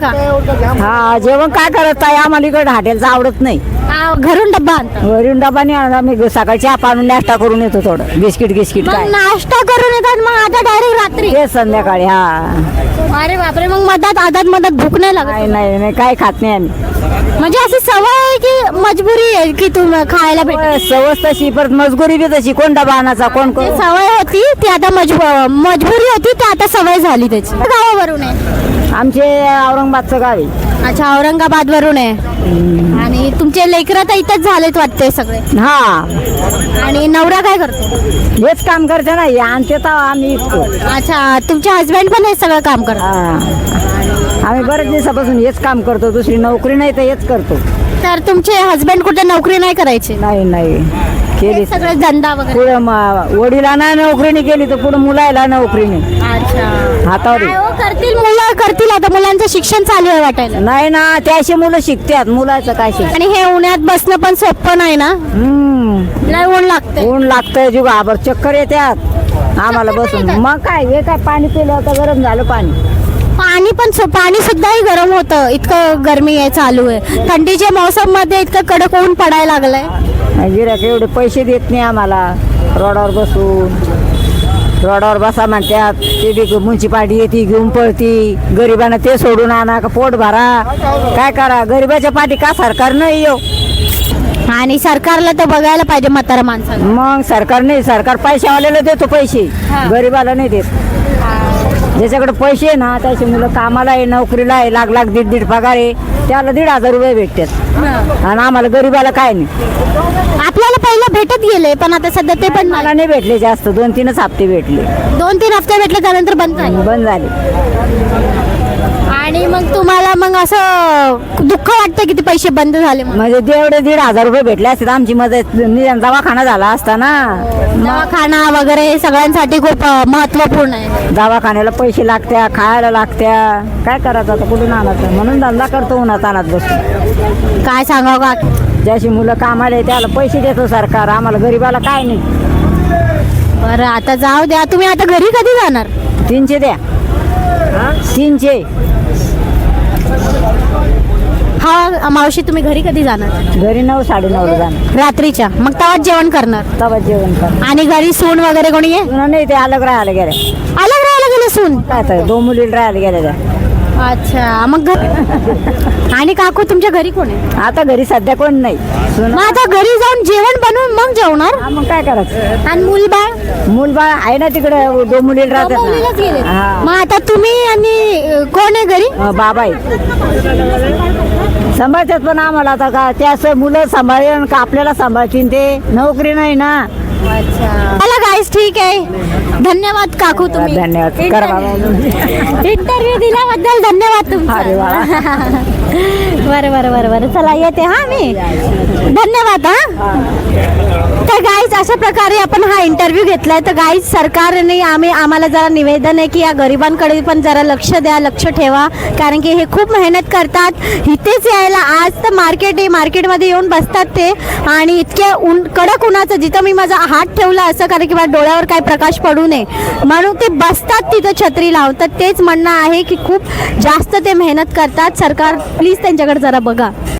का? हा जेवण काय करत आहे आम्हाला इकडे हॉटेलचं आवडत नाही. घरून डब्बा आणता. वरून डबाने आम्ही सकाळी चहा पाणून नाश्ता करून येतो थोडं. बिस्किट गिस्किट मग काय? नाश्ता करून येतात मग आता डायरेक्ट रात्री. ते संध्याकाळी हा. अरे बापरे मग मधात आधात मधात भूक नाही लागत. नाही नाही नाही काय खात नाही आम्ही. म्हणजे अशी सवय आहे की मजबुरी आहे की तुम्ही खायला भेट होय, सवस तशी परत मजगुरी बी तशी. कोण डबा आणायचा कोण कोण सवय होती ती आता मजबू मजबुरी होती ती आता सवय झाली त्याची. गावावरून आहे. आमचे औरंगाबादचं गाव. आहे अच्छा औरंगाबाद वरून आहे आणि तुमचे लेकरं तर इथेच झालेत वाटते सगळे. हा. आणि नवरा काय करतो? हेच काम करते ना हे आणते तर आम्ही इतको. अच्छा तुमचे हस्बंड पण हे सगळं काम करतात. हा. आम्ही बरेच दिवसापासून हेच काम करतो दुसरी नोकरी नाही तर हेच करतो. तर तुमचे हस्बंड कुठे नोकरी नाही करायची? नाही नाही. केली. सगळे धंदा वगैरे. पुढं वडिलांना नोकरीने केली तर पुढे मुलाला नोकरीने. अच्छा. हातावर. काय. हो, करतील मुलं? करतील आता. मुलांचं शिक्षण चालू आहे वाटायला. नाही ना त्याशी मुलं शिकतात मुलाचं काय शिक आणि हे उन्हात बसणं पण सोपं नाही ना? हम्म. लय ऊन लागते ऊन लागतंय जुग आबर चक्कर येतात आम्हाला बसून. मग काय? हे काय पाणी पिलं होतं गरम झालं पाणी. पाणी पण पाणी सुद्धाही गरम होतं. इतकं गरमी आहे चालू आहे. थंडीच्या मोसममध्ये इतकं कडक ऊन पडायला लागलंय. गिराक एवढे पैसे देत नाही आम्हाला. रोडावर बसून. रोडावर बसा म्हणतात ते बी म्युन्सिपाल्टी येते घेऊन पळती. गरिबांना ते सोडून आणा का पोट भरा. काय करा गरिबाच्या पाठी का सरकार नाही येऊ? आणि सरकारला तर बघायला पाहिजे म्हातारा माणसाला. मग सरकार नाही सरकार पैशावाल्याला देतो पैसे. गरिबाला नाही देत. ज्याच्याकडे पैसे आहे ना त्याचे मुलं कामाला आहे नोकरीला आहे लाख लाख दीड दीड पगार आहे त्याला दीड हजार रुपये भेटतात. आणि आम्हाला गरिबाला काय नाही. आपल्याला पहिला भेटत गेले पण आता सध्या ते पण मला नाही भेटले जास्त दोन तीनच हप्ते भेटले. दोन तीन हफ्ते भेटले त्यानंतर बंद झाले. बंद झाले. आणि मग तुम्हाला मग असं दुःख वाटतं की ते पैसे बंद झाले म्हणून. म्हणजे जेवढे दीड हजार रुपये भेटले असते तर आमची मदत निदान दवाखाना झाला असता ना. दवाखाना वगैरे हे सगळ्यांसाठी खूप अ, महत्त्वपूर्ण आहे. दवाखान्याला पैसे लागत्या खायला लागत्या. काय करायचं आता? कुठून आणायचं? म्हणून धंदा करतो उन्हात आणत बसून काय सांगावं का ज्याशी मुलं कामाला आहे त्याला पैसे देतो सरकार. आम्हाला गरीबाला काय नाही. बरं आता जाऊ द्या. तुम्ही आता घरी कधी जाणार? तीनशे द्या. तीनशे. हा मावशी तुम्ही घरी कधी जाणार? घरी नऊ साडे नऊला जाणार. रात्रीच्या. मग तेव्हाच जेवण करणार? तवा जेवण कर आणि घरी सून वगैरे कोणी आहे? पुन्हा नाही ते अलग राहायला गेले. अलग राहायला गेले सून? काय तर दोन मुली राहायला त्या. अच्छा मग घर आणि काकू तुमच्या घरी कोण आहे? आता घरी सध्या कोण नाही. सुना मग आता घरी जाऊन जेवण बनवून मग जेवणार? हा, मग काय करायचं? आणि मूल बाळ? मूल बाळ आहे ना तिकडे दोन मुली राहतात गेले. हा. मग आता तुम्ही आणि अ, कोण घरी बाबा आहे सांभाळतात पण आम्हाला आता का ते असं मुलं सांभाळेन का आपल्याला सांभाळतील ते. नोकरी नाही ना. चला गाईस ठीक आहे. धन्यवाद काकू तुम्ही. धन्यवाद. इंटरव्ह्यू दिल्याबद्दल धन्यवाद. तुमचा. बरं बरं बरं बरं. चला येते हा मी. धन्यवाद हा. तर गाईज अशा प्रकारे आपण हा इंटरव्ह्यू घेतलाय. तर गाईज सरकारने आम्ही आम्हाला जरा निवेदन आहे की या गरिबांकडे पण जरा लक्ष द्या लक्ष ठेवा. कारण की हे खूप मेहनत करतात. इथेच यायला आज तर मार्केट आहे. मार्केटमध्ये येऊन बसतात ते. आणि इतक्या ऊन कडक उन्हाचं जिथं मी माझा हात ठेवला असं कारण की माझ्या डोळ्यावर काय प्रकाश पडू नये. म्हणून ते बसतात तिथं छत्री लावतात तेच म्हणणं आहे की खूप जास्त ते मेहनत करतात. सरकार प्लीज त्यांच्याकडे जरा बघा.